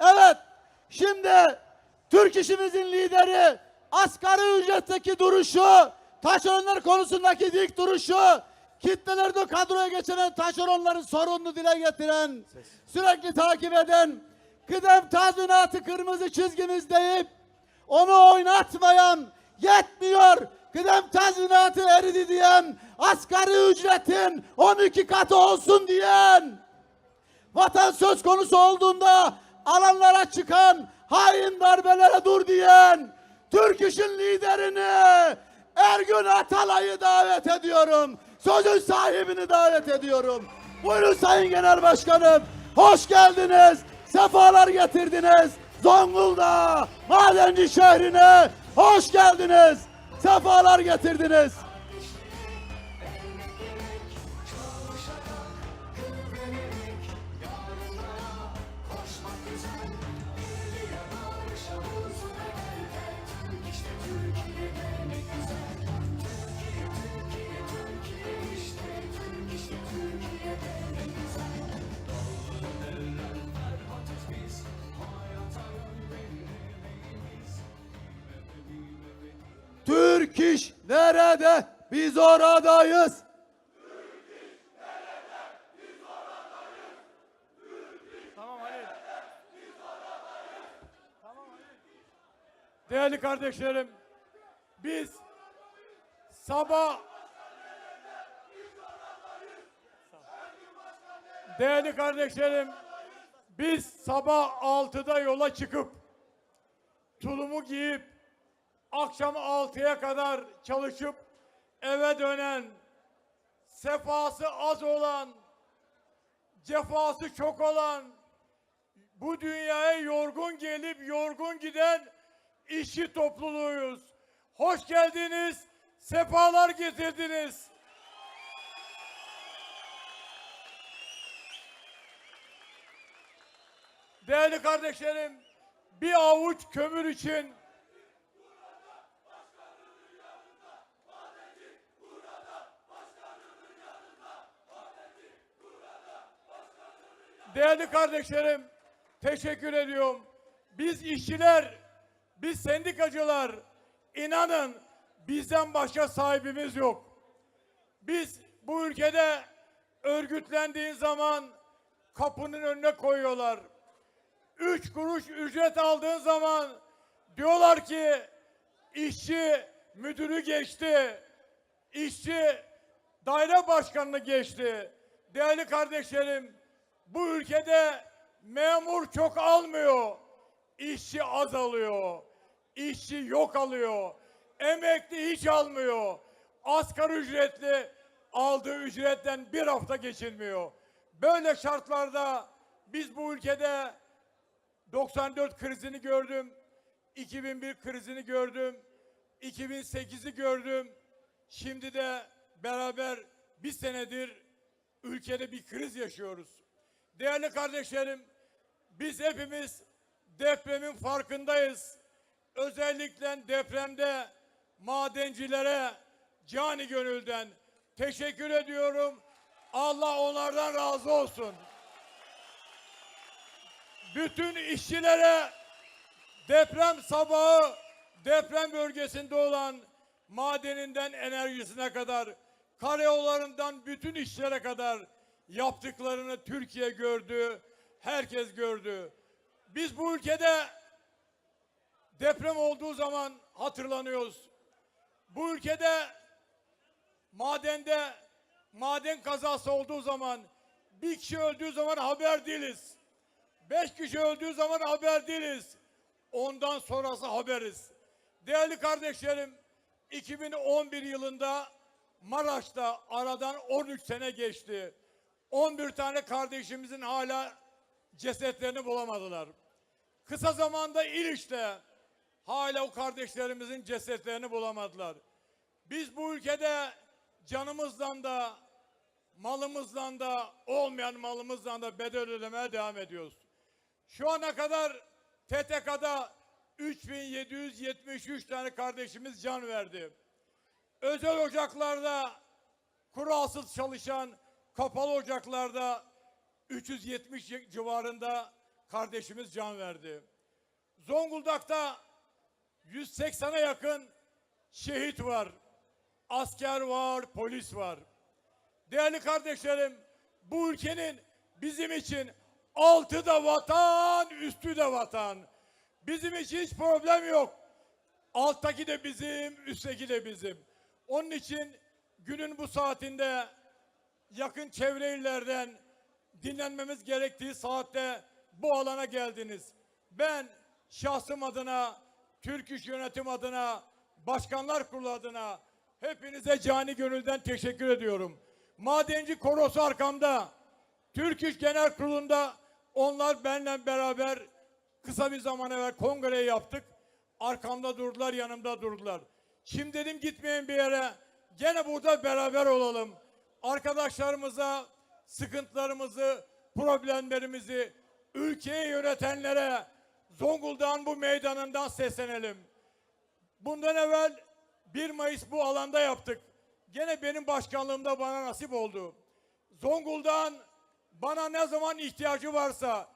Evet, şimdi Türk işimizin lideri asgari ücretteki duruşu, taşeronlar konusundaki dik duruşu, kitlelerde kadroya geçen taşeronların sorununu dile getiren, sürekli takip eden, kıdem tazminatı kırmızı çizgimiz deyip onu oynatmayan, yetmiyor, kıdem tazminatı eridi diyen, asgari ücretin 12 katı olsun diyen, vatan söz konusu olduğunda alanlara çıkan hain darbelere dur diyen Türk işin liderini Ergün Atalay'ı davet ediyorum. Sözün sahibini davet ediyorum. Buyurun Sayın Genel Başkanım. Hoş geldiniz. Sefalar getirdiniz. Zonguldak madenci şehrine hoş geldiniz. Sefalar getirdiniz. Türk nerede? Biz oradayız. Değerli kardeşlerim, biz sabah Değerli kardeşlerim, biz sabah 6'da yola çıkıp tulumu giyip akşam 6'ya kadar çalışıp eve dönen sefası az olan cefası çok olan, bu dünyaya yorgun gelip yorgun giden işçi topluluğuyuz. Hoş geldiniz, sefalar getirdiniz. Değerli kardeşlerim, bir avuç kömür için Değerli kardeşlerim, teşekkür ediyorum. Biz işçiler, biz sendikacılar, inanın bizden başka sahibimiz yok. Biz bu ülkede örgütlendiğin zaman kapının önüne koyuyorlar. Üç kuruş ücret aldığın zaman diyorlar ki işçi müdürü geçti, işçi daire başkanını geçti. Değerli kardeşlerim, bu ülkede memur çok almıyor. İşçi az alıyor. İşçi yok alıyor. Emekli hiç almıyor. Asgari ücretli aldığı ücretten bir hafta geçilmiyor. Böyle şartlarda biz bu ülkede 94 krizini gördüm. 2001 krizini gördüm. 2008'i gördüm. Şimdi de beraber bir senedir ülkede bir kriz yaşıyoruz. Değerli kardeşlerim, biz hepimiz depremin farkındayız. Özellikle depremde madencilere cani gönülden teşekkür ediyorum. Allah onlardan razı olsun. Bütün işçilere deprem sabahı deprem bölgesinde olan madeninden enerjisine kadar karayollarından bütün işlere kadar yaptıklarını Türkiye gördü, herkes gördü. Biz bu ülkede deprem olduğu zaman hatırlanıyoruz. Bu ülkede madende maden kazası olduğu zaman bir kişi öldüğü zaman haber değiliz. Beş kişi öldüğü zaman haber değiliz. Ondan sonrası haberiz. Değerli kardeşlerim, 2011 yılında Maraş'ta aradan 13 sene geçti. 11 tane kardeşimizin hala cesetlerini bulamadılar. Kısa zamanda İliç'te hala o kardeşlerimizin cesetlerini bulamadılar. Biz bu ülkede canımızdan da malımızdan da olmayan malımızdan da bedel ödemeye devam ediyoruz. Şu ana kadar TTK'da 3773 tane kardeşimiz can verdi. Özel ocaklarda kuralsız çalışan kapalı ocaklarda 370 civarında kardeşimiz can verdi. Zonguldak'ta 180'e yakın şehit var. Asker var, polis var. Değerli kardeşlerim, bu ülkenin bizim için altı da vatan, üstü de vatan. Bizim için hiç problem yok. Alttaki de bizim, üstteki de bizim. Onun için günün bu saatinde yakın çevre illerden dinlenmemiz gerektiği saatte bu alana geldiniz. Ben şahsım adına, Türk İş Yönetim adına, Başkanlar Kurulu adına hepinize cani gönülden teşekkür ediyorum. Madenci korosu arkamda. Türk İş Genel Kurulu'nda onlar benimle beraber kısa bir zaman evvel kongreyi yaptık. Arkamda durdular, yanımda durdular. Şimdi dedim gitmeyin bir yere. Gene burada beraber olalım. Arkadaşlarımıza sıkıntılarımızı, problemlerimizi ülkeyi yönetenlere Zonguldak'ın bu meydanından seslenelim. Bundan evvel 1 Mayıs bu alanda yaptık. Gene benim başkanlığımda bana nasip oldu. Zonguldak'ın bana ne zaman ihtiyacı varsa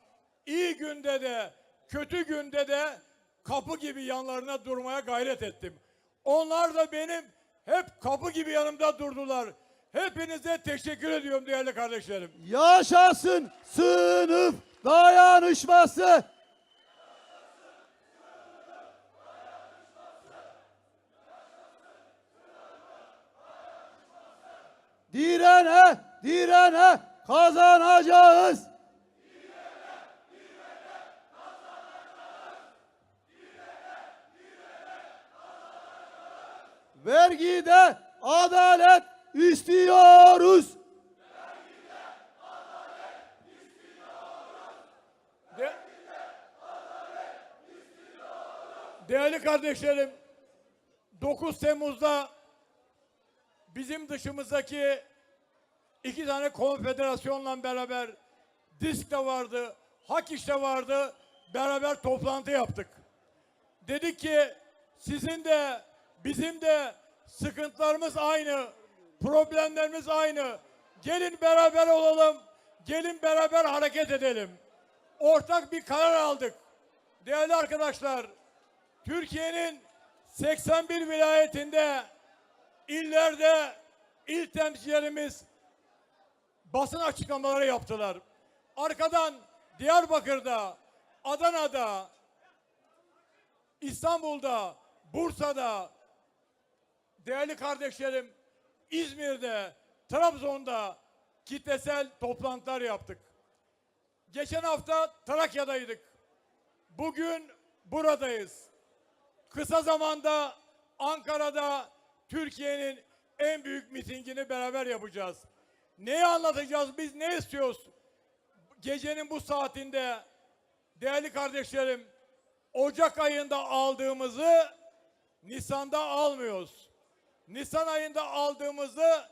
iyi günde de kötü günde de kapı gibi yanlarına durmaya gayret ettim. Onlar da benim hep kapı gibi yanımda durdular. Hepinize teşekkür ediyorum değerli kardeşlerim. Yaşasın sınıf dayanışması. Direne, direne kazanacağız. Vergide adalet istiyoruz. De- Değerli kardeşlerim, 9 Temmuz'da bizim dışımızdaki iki tane konfederasyonla beraber DİSK de vardı, Hak İş'te vardı, beraber toplantı yaptık. Dedik ki sizin de bizim de sıkıntılarımız aynı, problemlerimiz aynı. Gelin beraber olalım, gelin beraber hareket edelim. Ortak bir karar aldık. Değerli arkadaşlar, Türkiye'nin 81 vilayetinde, illerde il temsilcilerimiz basın açıklamaları yaptılar. Arkadan Diyarbakır'da, Adana'da, İstanbul'da, Bursa'da, değerli kardeşlerim İzmir'de, Trabzon'da kitlesel toplantılar yaptık. Geçen hafta Trakya'daydık. Bugün buradayız. Kısa zamanda Ankara'da Türkiye'nin en büyük mitingini beraber yapacağız. Neyi anlatacağız? Biz ne istiyoruz? Gecenin bu saatinde değerli kardeşlerim Ocak ayında aldığımızı Nisan'da almıyoruz. Nisan ayında aldığımızı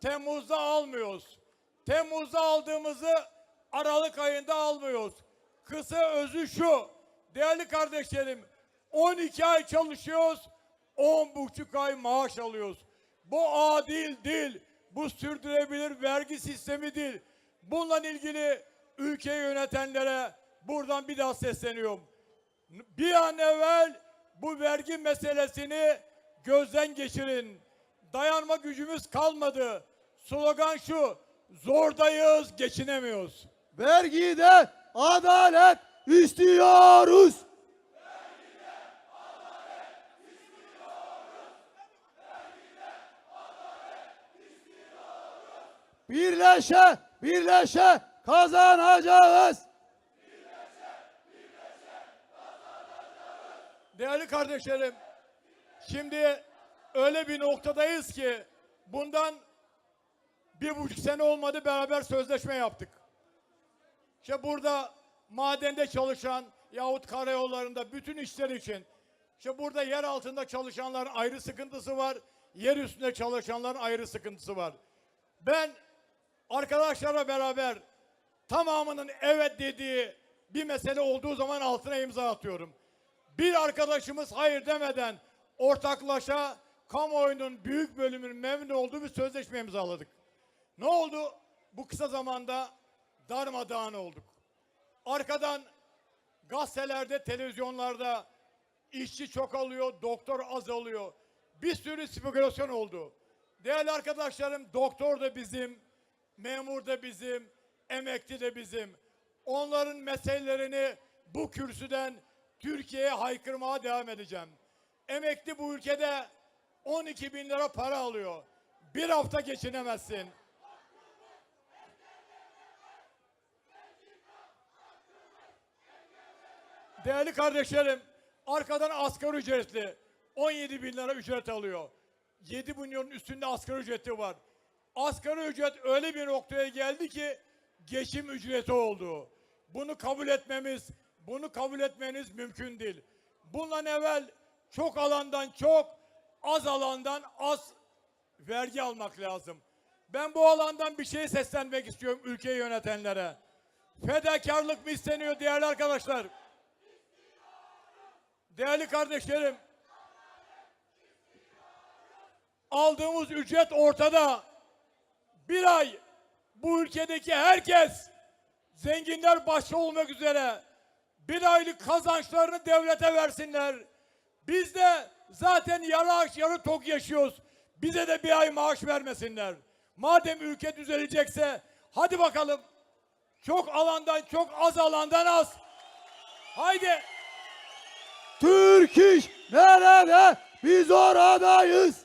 Temmuz'da almıyoruz. Temmuz'da aldığımızı Aralık ayında almıyoruz. Kısa özü şu. Değerli kardeşlerim 12 ay çalışıyoruz. 10 buçuk ay maaş alıyoruz. Bu adil değil. Bu sürdürülebilir vergi sistemi değil. Bununla ilgili ülkeyi yönetenlere buradan bir daha sesleniyorum. Bir an evvel bu vergi meselesini gözden geçirin. Dayanma gücümüz kalmadı. Slogan şu. Zordayız, geçinemiyoruz. Vergide adalet istiyoruz. Birleşe, birleşe kazanacağız. Değerli kardeşlerim, şimdi öyle bir noktadayız ki bundan bir buçuk sene olmadı beraber sözleşme yaptık. İşte burada madende çalışan yahut karayollarında bütün işler için işte burada yer altında çalışanların ayrı sıkıntısı var, yer üstünde çalışanların ayrı sıkıntısı var. Ben arkadaşlarla beraber tamamının evet dediği bir mesele olduğu zaman altına imza atıyorum. Bir arkadaşımız hayır demeden ortaklaşa kamuoyunun büyük bölümünün memnun olduğu bir sözleşme imzaladık. Ne oldu? Bu kısa zamanda darmadağın olduk. Arkadan gazetelerde, televizyonlarda işçi çok alıyor, doktor az alıyor. Bir sürü spekülasyon oldu. Değerli arkadaşlarım, doktor da bizim, memur da bizim, emekli de bizim. Onların meselelerini bu kürsüden Türkiye'ye haykırmaya devam edeceğim. Emekli bu ülkede 12 bin lira para alıyor. Bir hafta geçinemezsin. Değerli kardeşlerim, arkadan asgari ücretli 17 bin lira ücret alıyor. 7 milyonun üstünde asgari ücreti var. Asgari ücret öyle bir noktaya geldi ki geçim ücreti oldu. Bunu kabul etmemiz, bunu kabul etmeniz mümkün değil. Bundan evvel çok alandan çok, az alandan az vergi almak lazım. Ben bu alandan bir şey seslenmek istiyorum ülkeyi yönetenlere. Fedakarlık mı isteniyor değerli arkadaşlar? Değerli kardeşlerim, aldığımız ücret ortada. Bir ay bu ülkedeki herkes, zenginler başta olmak üzere bir aylık kazançlarını devlete versinler. Biz de zaten yarı aç yarı tok yaşıyoruz. Bize de bir ay maaş vermesinler. Madem ülke düzelecekse hadi bakalım. Çok alandan çok az alandan az. Haydi. Türk iş nerede? Biz oradayız.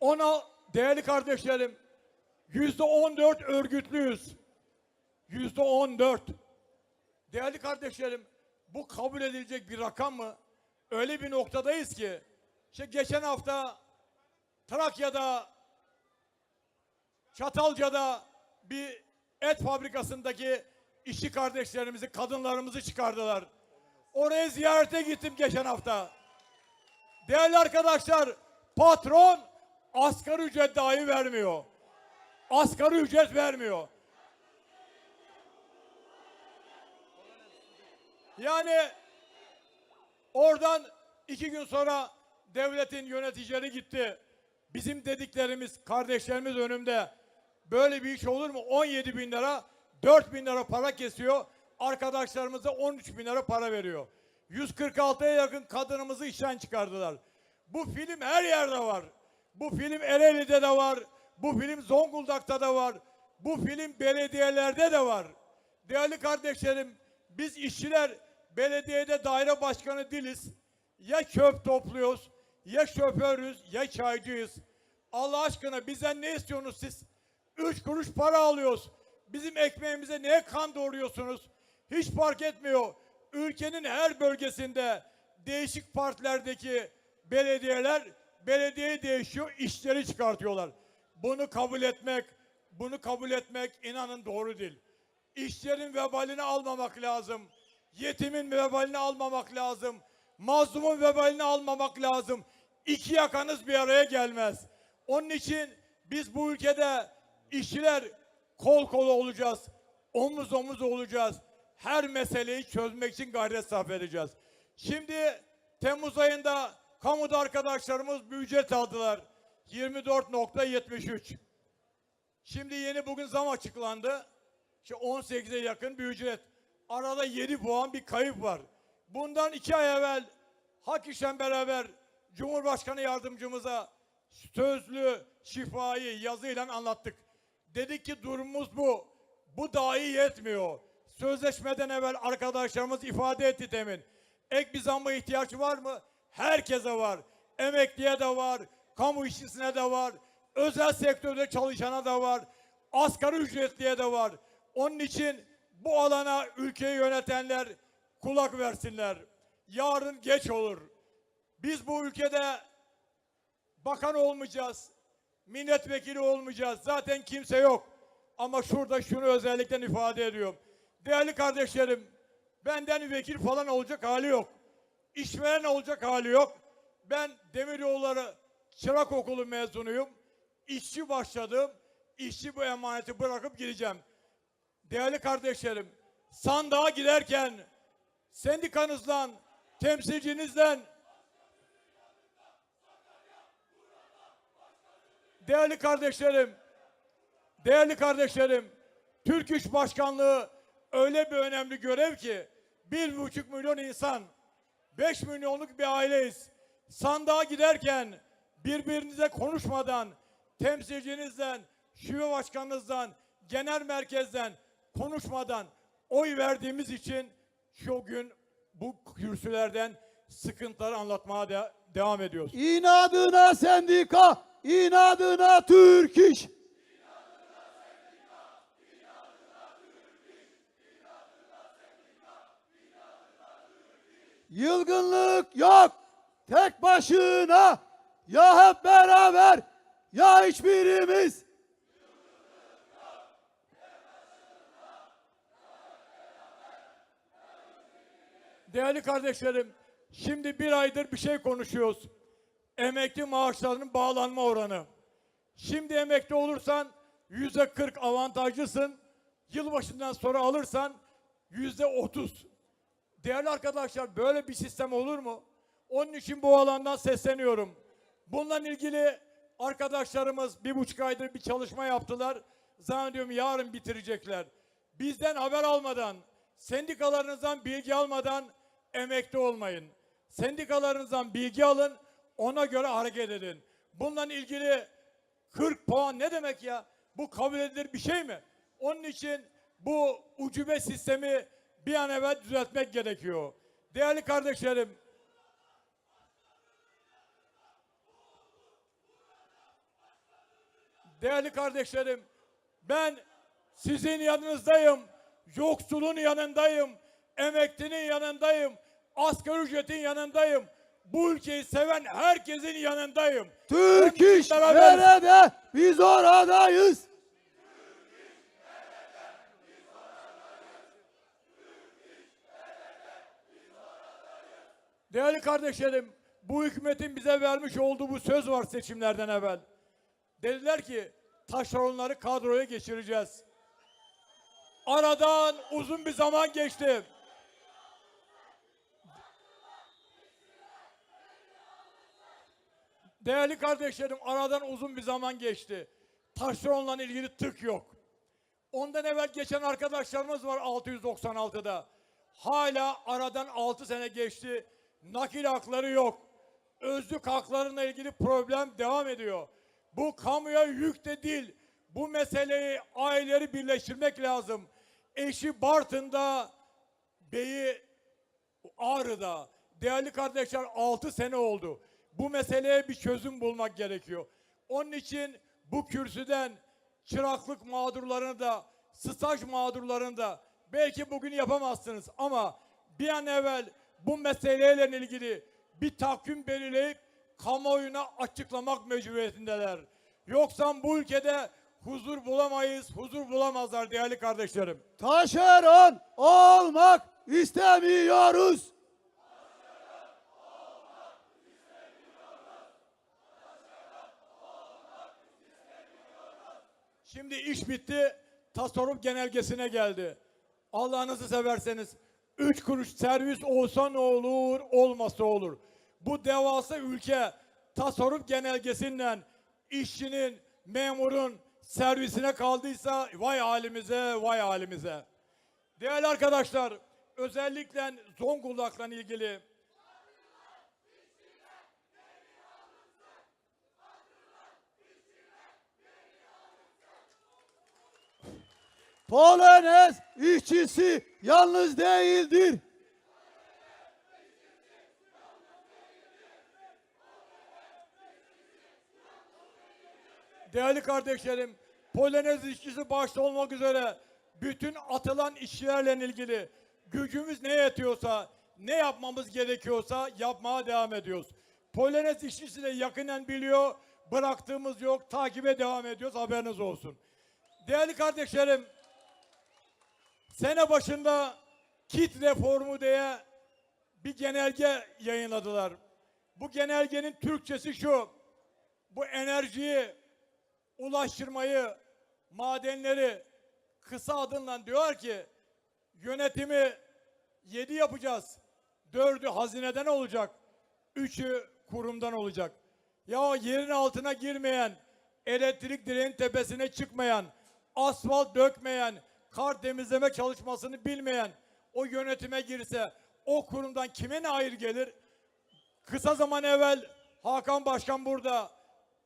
Ona değerli kardeşlerim yüzde on dört örgütlüyüz. Yüzde on dört. Değerli kardeşlerim bu kabul edilecek bir rakam mı? Öyle bir noktadayız ki işte geçen hafta Trakya'da Çatalca'da bir et fabrikasındaki işçi kardeşlerimizi, kadınlarımızı çıkardılar. Oraya ziyarete gittim geçen hafta. Değerli arkadaşlar, patron asgari ücret dahi vermiyor. Asgari ücret vermiyor. Yani oradan iki gün sonra devletin yöneticileri gitti. Bizim dediklerimiz, kardeşlerimiz önümde. Böyle bir iş olur mu? 17 bin lira, 4 bin lira para kesiyor. Arkadaşlarımıza 13 bin lira para veriyor. 146'ya yakın kadınımızı işten çıkardılar. Bu film her yerde var. Bu film Ereğli'de de var. Bu film Zonguldak'ta da var. Bu film belediyelerde de var. Değerli kardeşlerim, biz işçiler belediyede daire başkanı değiliz. Ya çöp topluyoruz, ya şoförüz, ya çaycıyız. Allah aşkına bizden ne istiyorsunuz siz? Üç kuruş para alıyoruz. Bizim ekmeğimize neye kan doğuruyorsunuz? Hiç fark etmiyor. Ülkenin her bölgesinde değişik partilerdeki belediyeler belediye değişiyor, işleri çıkartıyorlar. Bunu kabul etmek, bunu kabul etmek inanın doğru değil. İşlerin vebalini almamak lazım. Yetimin vebalini almamak lazım. Mazlumun vebalini almamak lazım. İki yakanız bir araya gelmez. Onun için biz bu ülkede işçiler kol kola olacağız. Omuz omuz olacağız. Her meseleyi çözmek için gayret sarf edeceğiz. Şimdi Temmuz ayında kamuda arkadaşlarımız bir ücret aldılar. 24.73. Şimdi yeni bugün zam açıklandı. İşte 18'e yakın bir ücret. Arada 7 puan bir kayıp var. Bundan iki ay evvel Hak İş'en beraber Cumhurbaşkanı yardımcımıza sözlü şifayı yazıyla anlattık. Dedik ki durumumuz bu. Bu dahi yetmiyor. Sözleşmeden evvel arkadaşlarımız ifade etti demin. Ek bir zamma ihtiyaç var mı? Herkese var. Emekliye de var, kamu işçisine de var, özel sektörde çalışana da var, asgari ücretliye de var. Onun için bu alana ülkeyi yönetenler kulak versinler. Yarın geç olur. Biz bu ülkede bakan olmayacağız. Milletvekili olmayacağız. Zaten kimse yok. Ama şurada şunu özellikle ifade ediyorum. Değerli kardeşlerim, benden vekil falan olacak hali yok. İşveren olacak hali yok. Ben Demiryolları Çırak Okulu mezunuyum. İşçi başladım. İşçi bu emaneti bırakıp gideceğim. Değerli kardeşlerim, sandığa giderken sendikanızdan, temsilcinizden Değerli kardeşlerim, değerli kardeşlerim, Türk İş Başkanlığı öyle bir önemli görev ki bir buçuk milyon insan, beş milyonluk bir aileyiz. Sandığa giderken birbirinize konuşmadan, temsilcinizden, şube başkanınızdan, genel merkezden konuşmadan oy verdiğimiz için şu gün bu kürsülerden sıkıntıları anlatmaya de- devam ediyoruz. İnadına sendika, inadına Türk iş. Yılgınlık yok. Tek başına ya hep beraber ya hiçbirimiz. Değerli kardeşlerim, şimdi bir aydır bir şey konuşuyoruz. Emekli maaşlarının bağlanma oranı. Şimdi emekli olursan yüzde 40 avantajlısın. Yılbaşından sonra alırsan yüzde 30. Değerli arkadaşlar böyle bir sistem olur mu? Onun için bu alandan sesleniyorum. Bununla ilgili arkadaşlarımız bir buçuk aydır bir çalışma yaptılar. Zannediyorum yarın bitirecekler. Bizden haber almadan, sendikalarınızdan bilgi almadan emekli olmayın. Sendikalarınızdan bilgi alın, ona göre hareket edin. Bununla ilgili 40 puan ne demek ya? Bu kabul edilir bir şey mi? Onun için bu ucube sistemi bir an evvel düzeltmek gerekiyor. Değerli kardeşlerim, değerli kardeşlerim, ben sizin yanınızdayım, yoksulun yanındayım, emeklinin yanındayım, asgari ücretin yanındayım. Bu ülkeyi seven herkesin yanındayım. Türk iş nerede? Biz oradayız. Değerli kardeşlerim, bu hükümetin bize vermiş olduğu bu söz var seçimlerden evvel. Dediler ki taşeronları kadroya geçireceğiz. Aradan uzun bir zaman geçti. Değerli kardeşlerim aradan uzun bir zaman geçti. Taşeronla ilgili tık yok. Ondan evvel geçen arkadaşlarımız var 696'da. Hala aradan 6 sene geçti. Nakil hakları yok. Özlük haklarına ilgili problem devam ediyor. Bu kamuya yük de değil. Bu meseleyi aileleri birleştirmek lazım. Eşi Bartın'da, beyi Ağrı'da. Değerli kardeşler 6 sene oldu. Bu meseleye bir çözüm bulmak gerekiyor. Onun için bu kürsüden çıraklık mağdurlarını da, staj mağdurlarını da belki bugün yapamazsınız ama bir an evvel bu meseleyle ilgili bir takvim belirleyip kamuoyuna açıklamak mecburiyetindeler. Yoksa bu ülkede huzur bulamayız, huzur bulamazlar değerli kardeşlerim. Taşeron olmak istemiyoruz. Şimdi iş bitti, tasarruf genelgesine geldi. Allah'ınızı severseniz üç kuruş servis olsa ne olur, olmasa olur. Bu devasa ülke tasarruf genelgesinden işçinin, memurun servisine kaldıysa vay halimize, vay halimize. Değerli arkadaşlar, özellikle Zonguldak'la ilgili Polonez işçisi yalnız değildir. Değerli kardeşlerim, Polonez işçisi başta olmak üzere bütün atılan işçilerle ilgili gücümüz ne yetiyorsa, ne yapmamız gerekiyorsa yapmaya devam ediyoruz. Polonez işçisi de yakinen biliyor, bıraktığımız yok, takibe devam ediyoruz, haberiniz olsun. Değerli kardeşlerim, sene başında kit reformu diye bir genelge yayınladılar. Bu genelgenin Türkçesi şu, bu enerjiyi, ulaştırmayı, madenleri kısa adımla diyor ki yönetimi yedi yapacağız. Dördü hazineden olacak. Üçü kurumdan olacak. Ya yerin altına girmeyen elektrik direğin tepesine çıkmayan, asfalt dökmeyen, kar temizleme çalışmasını bilmeyen o yönetime girse o kurumdan kime ne hayır gelir? Kısa zaman evvel Hakan Başkan burada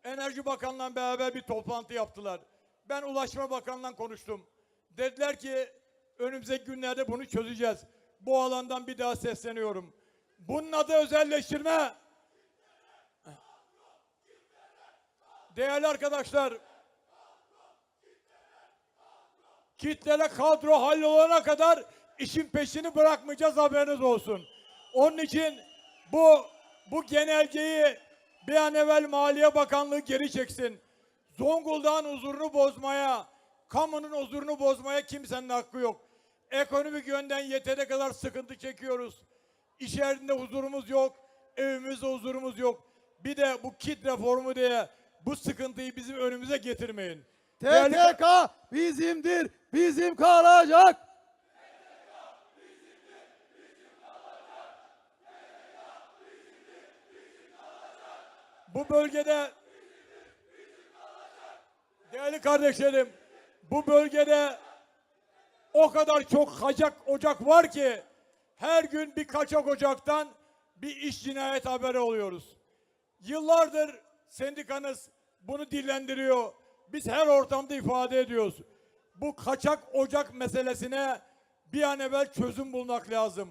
Enerji Bakanı'yla beraber bir toplantı yaptılar. Ben Ulaşma Bakanı'yla konuştum. Dediler ki önümüzdeki günlerde bunu çözeceğiz. Bu alandan bir daha sesleniyorum. Bunun adı özelleştirme. Değerli arkadaşlar, kitlere kadro hallolana kadar işin peşini bırakmayacağız haberiniz olsun. Onun için bu bu genelgeyi bir an evvel Maliye Bakanlığı geri çeksin. Zonguldak'ın huzurunu bozmaya, kamunun huzurunu bozmaya kimsenin hakkı yok. Ekonomik yönden yeteri kadar sıkıntı çekiyoruz. İş yerinde huzurumuz yok, evimizde huzurumuz yok. Bir de bu kit reformu diye bu sıkıntıyı bizim önümüze getirmeyin. Değerli- TTK bizimdir, bizim kalacak. Bu bölgede değerli kardeşlerim bu bölgede o kadar çok kaçak ocak var ki her gün bir kaçak ocaktan bir iş cinayet haberi oluyoruz. Yıllardır sendikanız bunu dillendiriyor. Biz her ortamda ifade ediyoruz. Bu kaçak ocak meselesine bir an evvel çözüm bulmak lazım.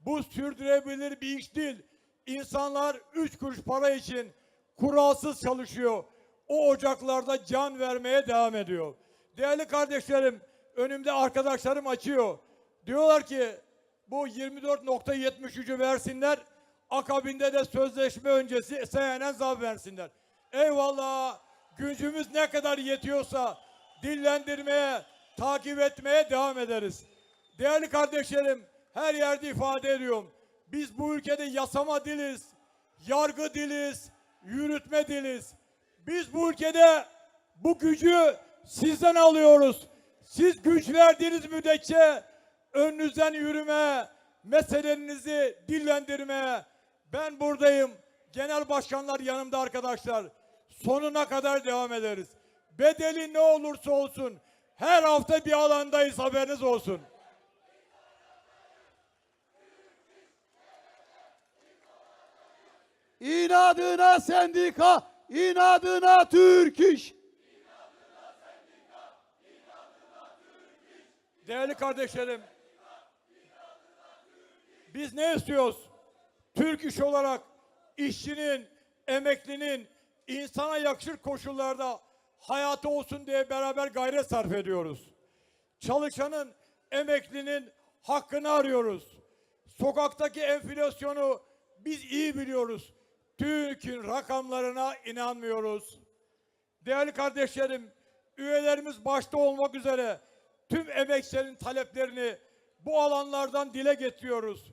Bu sürdürebilir bir iş değil. İnsanlar üç kuruş para için kuralsız çalışıyor. O ocaklarda can vermeye devam ediyor. Değerli kardeşlerim, önümde arkadaşlarım açıyor. Diyorlar ki bu 24.73'ü versinler, akabinde de sözleşme öncesi seyyanen zam versinler. Eyvallah, gücümüz ne kadar yetiyorsa dillendirmeye, takip etmeye devam ederiz. Değerli kardeşlerim, her yerde ifade ediyorum. Biz bu ülkede yasama diliz, yargı diliz, yürütme diliz. Biz bu ülkede bu gücü sizden alıyoruz. Siz güç verdiğiniz müddetçe önünüzden yürüme, meselelerinizi dillendirme. Ben buradayım. Genel başkanlar yanımda arkadaşlar. Sonuna kadar devam ederiz. Bedeli ne olursa olsun her hafta bir alandayız haberiniz olsun. İnadına sendika, inadına Türk iş. Değerli kardeşlerim, biz ne istiyoruz? Türk iş olarak işçinin, emeklinin insana yakışır koşullarda hayatı olsun diye beraber gayret sarf ediyoruz. Çalışanın, emeklinin hakkını arıyoruz. Sokaktaki enflasyonu biz iyi biliyoruz. TÜİK'in rakamlarına inanmıyoruz. Değerli kardeşlerim, üyelerimiz başta olmak üzere tüm emekçilerin taleplerini bu alanlardan dile getiriyoruz.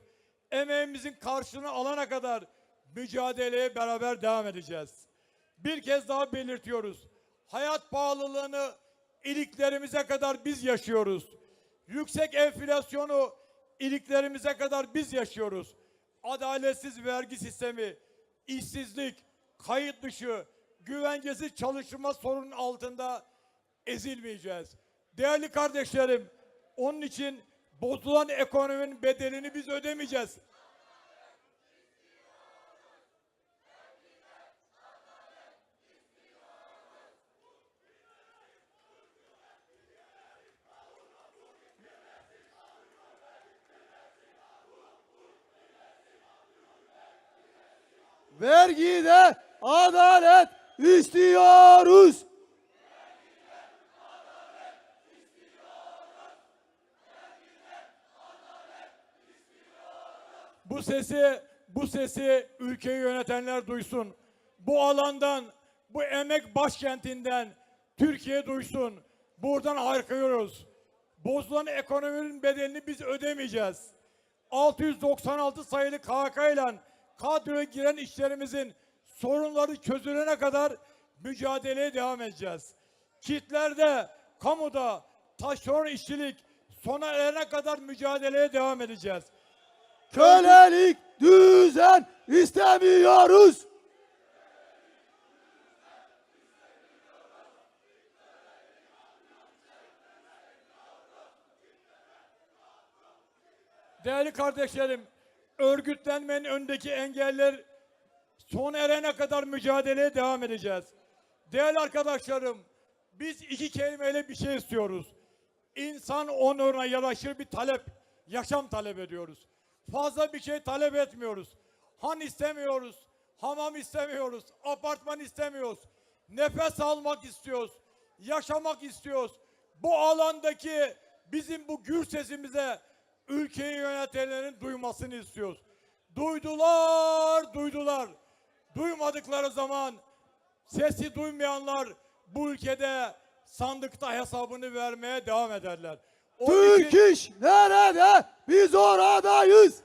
Emeğimizin karşılığını alana kadar mücadeleye beraber devam edeceğiz. Bir kez daha belirtiyoruz. Hayat pahalılığını iliklerimize kadar biz yaşıyoruz. Yüksek enflasyonu iliklerimize kadar biz yaşıyoruz. Adaletsiz vergi sistemi, işsizlik, kayıt dışı, güvencesiz çalışma sorunun altında ezilmeyeceğiz. Değerli kardeşlerim, onun için bozulan ekonominin bedelini biz ödemeyeceğiz. Vergide adalet istiyoruz. Bu sesi, bu sesi ülkeyi yönetenler duysun. Bu alandan, bu emek başkentinden Türkiye duysun. Buradan haykırıyoruz. Bozulan ekonominin bedelini biz ödemeyeceğiz. 696 sayılı KK ile kadroya giren işlerimizin sorunları çözülene kadar mücadeleye devam edeceğiz. Kitlerde, kamuda taşeron işçilik sona erene kadar mücadeleye devam edeceğiz. Kölelik düzen istemiyoruz. Değerli kardeşlerim, örgütlenmenin öndeki engeller son erene kadar mücadeleye devam edeceğiz. Değerli arkadaşlarım, biz iki kelimeyle bir şey istiyoruz. İnsan onuruna yaraşır bir talep, yaşam talep ediyoruz. Fazla bir şey talep etmiyoruz. Han istemiyoruz, hamam istemiyoruz, apartman istemiyoruz. Nefes almak istiyoruz, yaşamak istiyoruz. Bu alandaki bizim bu gür sesimize ülkeyi yönetenlerin duymasını istiyoruz. Duydular, duydular. Duymadıkları zaman sesi duymayanlar bu ülkede sandıkta hesabını vermeye devam ederler. İçin- Türk iş nerede? Biz oradayız.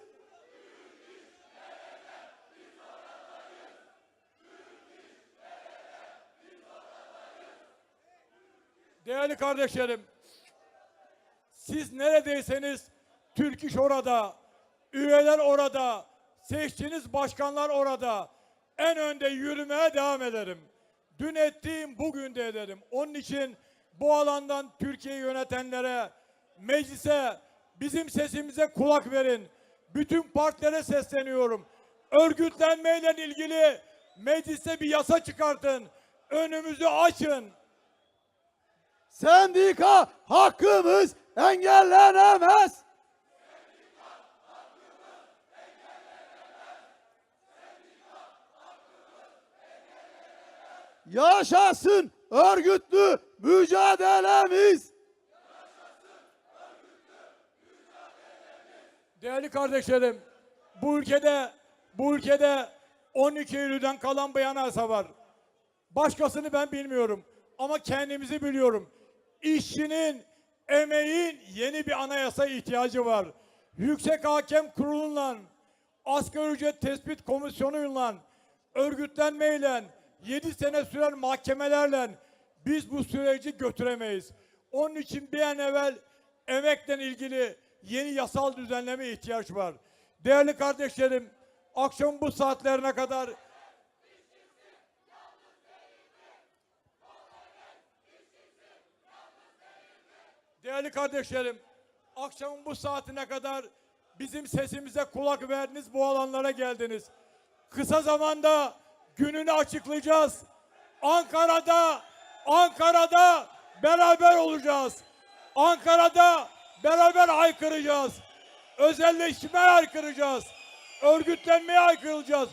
Değerli kardeşlerim, siz neredeyseniz Türk İş orada, üyeler orada, seçtiğiniz başkanlar orada. En önde yürümeye devam ederim. Dün ettiğim bugün de ederim. Onun için bu alandan Türkiye'yi yönetenlere, meclise, bizim sesimize kulak verin. Bütün partilere sesleniyorum. Örgütlenmeyle ilgili meclise bir yasa çıkartın. Önümüzü açın. Sendika hakkımız engellenemez. Yaşasın örgütlü mücadelemiz. Değerli kardeşlerim, bu ülkede bu ülkede 12 Eylül'den kalan bir anayasa var. Başkasını ben bilmiyorum ama kendimizi biliyorum. İşçinin, emeğin yeni bir anayasa ihtiyacı var. Yüksek Hakem Kurulu'ndan, Asgari Ücret Tespit Komisyonu'yla, örgütlenmeyle, 7 sene süren mahkemelerle biz bu süreci götüremeyiz. Onun için bir an evvel emekle ilgili yeni yasal düzenleme ihtiyaç var. Değerli kardeşlerim, akşam bu saatlerine kadar Değerli kardeşlerim, akşamın bu saatine kadar bizim sesimize kulak verdiniz, bu alanlara geldiniz. Kısa zamanda gününü açıklayacağız. Ankara'da, Ankara'da beraber olacağız. Ankara'da beraber haykıracağız. Özelleşmeye haykıracağız. Örgütlenmeye haykıracağız.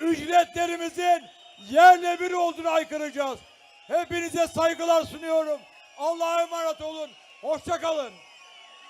Ücretlerimizin yerle bir olduğunu haykıracağız. Hepinize saygılar sunuyorum. Allah'a emanet olun. Hoşça kalın.